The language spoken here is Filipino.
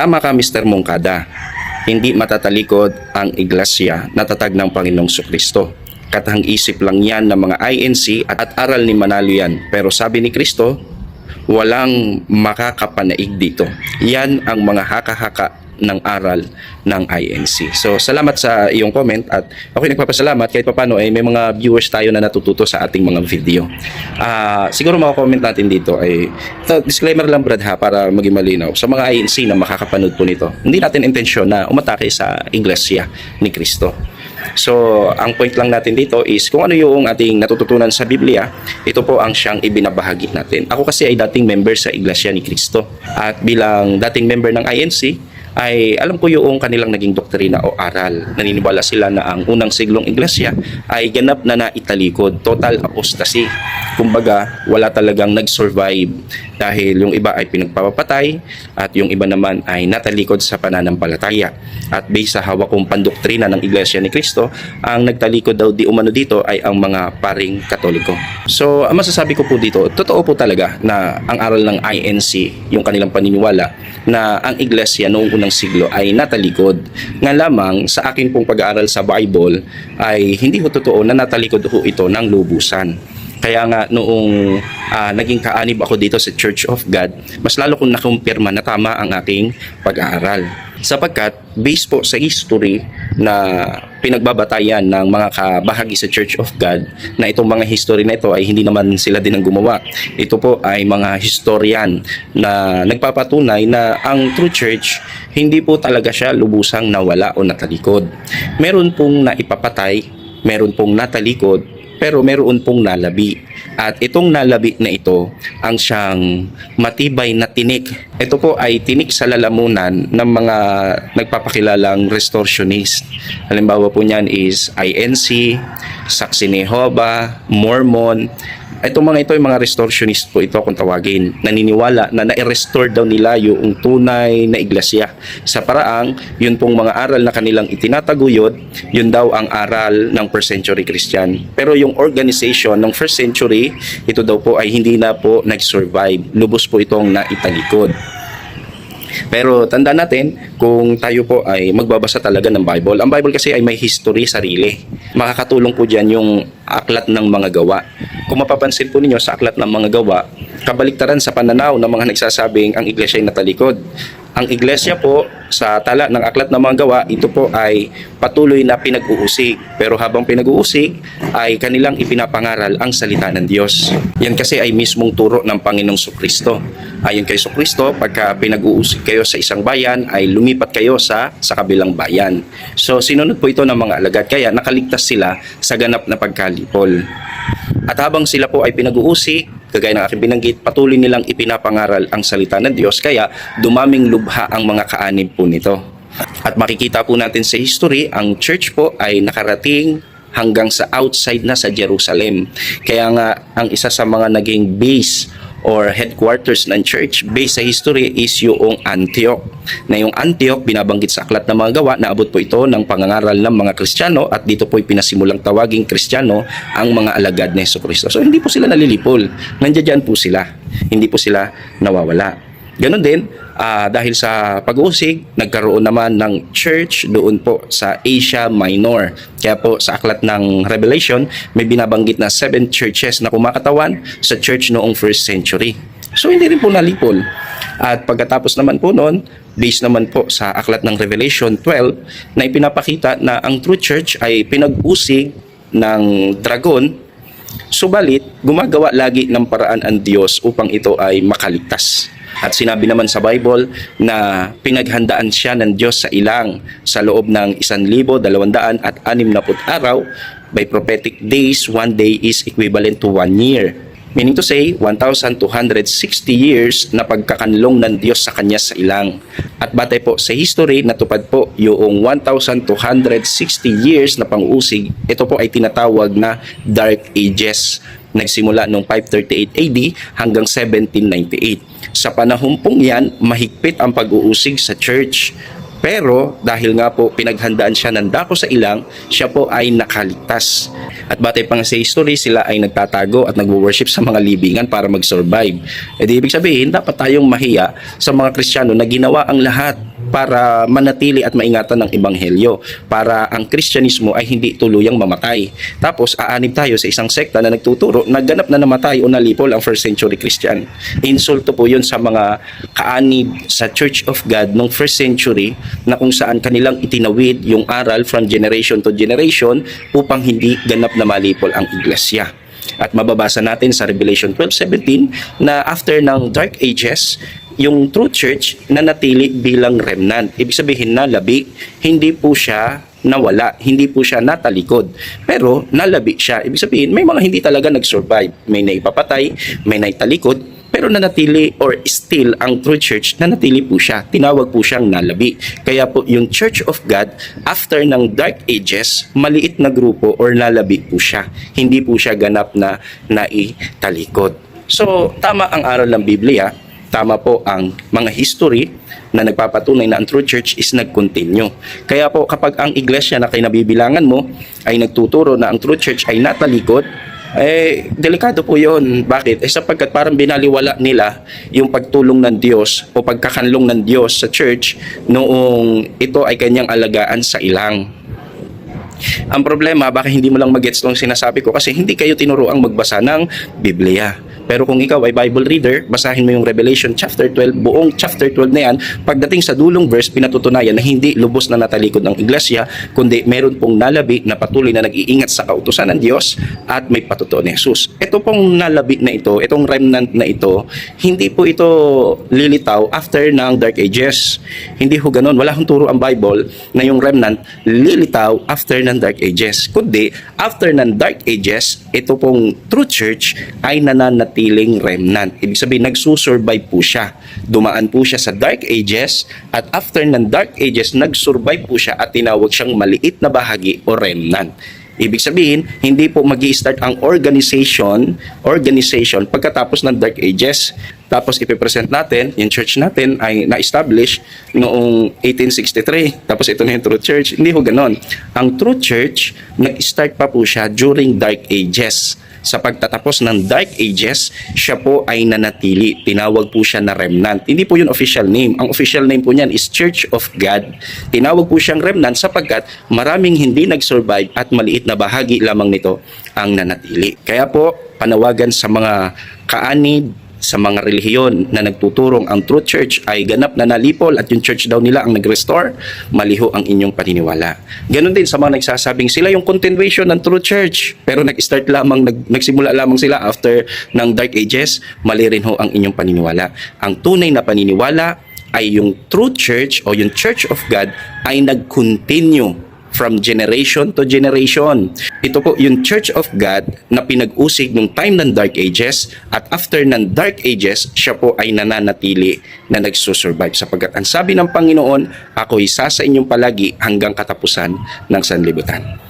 Tama ka Mr. Mongkada. Hindi matatalikod ang iglesia na tatag ng Panginoong Kristo. Katang isip lang yan ng mga INC at, at aral ni Manalo yan. Pero sabi ni Kristo, walang makakapanaig dito. Yan ang mga haka-haka ng aral ng INC. So, salamat sa iyong comment at ako'y nagpapasalamat kahit papano ay may mga viewers tayo na natututo sa ating mga video. Ah, siguro mga comment natin dito ay ito, disclaimer lang Brad ha para maging malinaw. Sa mga INC na makakapanood po nito, hindi natin intensyon na umatake sa iglesia ni Kristo. So, ang point lang natin dito is kung ano yung ating natututunan sa Biblia, ito po ang siyang ibinabahagi natin. Ako kasi ay dating member sa Iglesia ni Cristo. At bilang dating member ng INC, ay alam ko yung kanilang naging doktrina o aral. Naniniwala sila na ang unang siglong iglesia ay ganap na naitalikod, total apostasy. Kumbaga, wala talagang nag-survive dahil yung iba ay pinagpapatay at yung iba naman ay natalikod sa pananampalataya. At based sa hawak kong pandoktrina ng Iglesia ni Cristo, ang nagtalikod daw di umano dito ay ang mga paring katoliko. So, ang masasabi ko po dito, totoo po talaga na ang aral ng INC, yung kanilang paniniwala, na ang iglesia noong unang siglo ay natalikod. Nga lamang sa akin pong pag-aaral sa Bible ay hindi ho totoo na natalikod ho ito ng lubusan. Kaya nga noong ah, naging kaanib ako dito sa Church of God, mas lalo kong nakumpirma na tama ang aking pag-aaral. Sapagkat based po sa history na pinagbabatayan ng mga kabahagi sa Church of God na itong mga history na ito ay hindi naman sila din ang gumawa. Ito po ay mga historian na nagpapatunay na ang true church hindi po talaga siya lubusang nawala o natalikod. Meron pong naipapatay, meron pong natalikod, pero meron pong nalabi. At itong nalabi na ito ang siyang matibay na tinik. Ito po ay tinik sa lalamunan ng mga nagpapakilalang restorationist. Halimbawa po niyan is INC, Jehovah, Mormon, Itong mga ito, yung mga restorationist po ito kung tawagin. Naniniwala na na-restore daw nila yung tunay na iglesia. Sa paraang, yun pong mga aral na kanilang itinataguyod, yun daw ang aral ng first century Christian. Pero yung organization ng first century, ito daw po ay hindi na po nag-survive. Lubos po itong naitalikod. Pero tanda natin, kung tayo po ay magbabasa talaga ng Bible, ang Bible kasi ay may history sarili. Makakatulong po dyan yung aklat ng mga gawa. Kung mapapansin po ninyo sa aklat ng mga gawa, kabaliktaran sa pananaw ng mga nagsasabing ang iglesia ay natalikod. Ang iglesia po sa tala ng aklat ng mga gawa, ito po ay patuloy na pinag-uusig. Pero habang pinag-uusig, ay kanilang ipinapangaral ang salita ng Diyos. Yan kasi ay mismong turo ng Panginoong Sukristo. Ayon kay Sukristo, pagka pinag-uusig kayo sa isang bayan, ay lumipat kayo sa sa kabilang bayan. So sinunod po ito ng mga alagad, kaya nakaligtas sila sa ganap na pagkalipol. At habang sila po ay pinag-uusig, kagaya ng aking binanggit, patuloy nilang ipinapangaral ang salita ng Diyos kaya dumaming lubha ang mga kaanib po nito. At makikita po natin sa history, ang church po ay nakarating hanggang sa outside na sa Jerusalem. Kaya nga ang isa sa mga naging base or headquarters ng church based sa history is yung Antioch. Na yung Antioch, binabanggit sa aklat ng mga gawa, naabot po ito ng pangangaral ng mga Kristiyano at dito po pinasimulang tawaging Kristiyano ang mga alagad ni Yesu Cristo. So hindi po sila nalilipol. Nandiyan po sila. Hindi po sila nawawala. Ganon din, ah, dahil sa pag-uusig, nagkaroon naman ng church doon po sa Asia Minor. Kaya po sa aklat ng Revelation, may binabanggit na seven churches na kumakatawan sa church noong first century. So hindi rin po nalipol. At pagkatapos naman po noon, based naman po sa aklat ng Revelation 12, na ipinapakita na ang true church ay pinag-usig ng dragon Subalit, gumagawa lagi ng paraan ang Diyos upang ito ay makaligtas. At sinabi naman sa Bible na pinaghandaan siya ng Diyos sa ilang sa loob ng 1,260 at 60 araw. By prophetic days, one day is equivalent to one year. Meaning to say, 1,260 years na pagkakanlong ng Diyos sa kanya sa ilang. At batay po sa history, natupad po yung 1,260 years na pang-usig. Ito po ay tinatawag na Dark Ages. Nagsimula noong 538 AD hanggang 1798. Sa panahon pong yan, mahigpit ang pag-uusig sa church. Pero dahil nga po pinaghandaan siya ng dako sa ilang, siya po ay nakaligtas. At batay pa nga sa history, sila ay nagtatago at nagwo-worship sa mga libingan para mag-survive. E di ibig sabihin, dapat tayong mahiya sa mga Kristiyano na ginawa ang lahat para manatili at maingatan ng ebanghelyo para ang Kristyanismo ay hindi tuluyang mamatay. Tapos aanib tayo sa isang sekta na nagtuturo na ganap na namatay o nalipol ang first century Christian. Insulto po yun sa mga kaanib sa Church of God nung first century na kung saan kanilang itinawid yung aral from generation to generation upang hindi ganap na malipol ang iglesia. At mababasa natin sa Revelation 12:17 na after ng Dark Ages, yung true church na natili bilang remnant. Ibig sabihin na labi, hindi po siya nawala, hindi po siya natalikod. Pero nalabi siya. Ibig sabihin, may mga hindi talaga nag-survive. May naipapatay, may naitalikod, pero nanatili or still ang true church nanatili po siya. Tinawag po siyang nalabi. Kaya po yung Church of God after ng Dark Ages, maliit na grupo or nalabi po siya. Hindi po siya ganap na naitalikod. So, tama ang aral ng Biblia, tama po ang mga history na nagpapatunay na ang true church is nag-continue. Kaya po kapag ang iglesia na kinabibilangan mo ay nagtuturo na ang true church ay natalikod, eh, delikado po yun. Bakit? Eh, sapagkat parang binaliwala nila yung pagtulong ng Diyos o pagkakanlong ng Diyos sa church noong ito ay kanyang alagaan sa ilang. Ang problema, baka hindi mo lang magets itong sinasabi ko kasi hindi kayo tinuruang magbasa ng Biblia. Pero kung ikaw ay Bible reader, basahin mo yung Revelation chapter 12, buong chapter 12 na yan, pagdating sa dulong verse, pinatutunayan na hindi lubos na natalikod ng iglesia, kundi meron pong nalabi na patuloy na nag-iingat sa kautusan ng Diyos at may patutuo ni Jesus. Ito pong nalabi na ito, itong remnant na ito, hindi po ito lilitaw after ng Dark Ages. Hindi ho ganun. Wala hong turo ang Bible na yung remnant lilitaw after ng Dark Ages. Kundi, after ng Dark Ages, ito pong true church ay nananatiling remnant. Ibig sabihin, nagsusurvive po siya. Dumaan po siya sa Dark Ages at after ng Dark Ages, nagsurvive po siya at tinawag siyang maliit na bahagi o remnant. Ibig sabihin, hindi po mag start ang organization, organization pagkatapos ng Dark Ages. Tapos ipipresent natin, yung church natin ay na-establish noong 1863. Tapos ito na yung True Church. Hindi ho ganon. Ang True Church, nag-start pa po siya during Dark Ages. Sa pagtatapos ng Dark Ages, siya po ay nanatili. Tinawag po siya na remnant. Hindi po yun official name. Ang official name po niyan is Church of God. Tinawag po siyang remnant sapagkat maraming hindi nag-survive at maliit na bahagi lamang nito ang nanatili. Kaya po, panawagan sa mga kaanib, sa mga relihiyon na nagtuturong ang true church ay ganap na nalipol at yung church daw nila ang nag-restore, maliho ang inyong paniniwala. Ganon din sa mga nagsasabing sila yung continuation ng true church pero nag-start lamang, nag, nagsimula lamang sila after ng dark ages, mali rin ho ang inyong paniniwala. Ang tunay na paniniwala ay yung true church o yung church of God ay nag-continue from generation to generation. Ito po yung Church of God na pinag-usig nung time ng Dark Ages at after ng Dark Ages, siya po ay nananatili na nagsusurvive sapagkat ang sabi ng Panginoon, ako'y sa inyong palagi hanggang katapusan ng sanlibutan.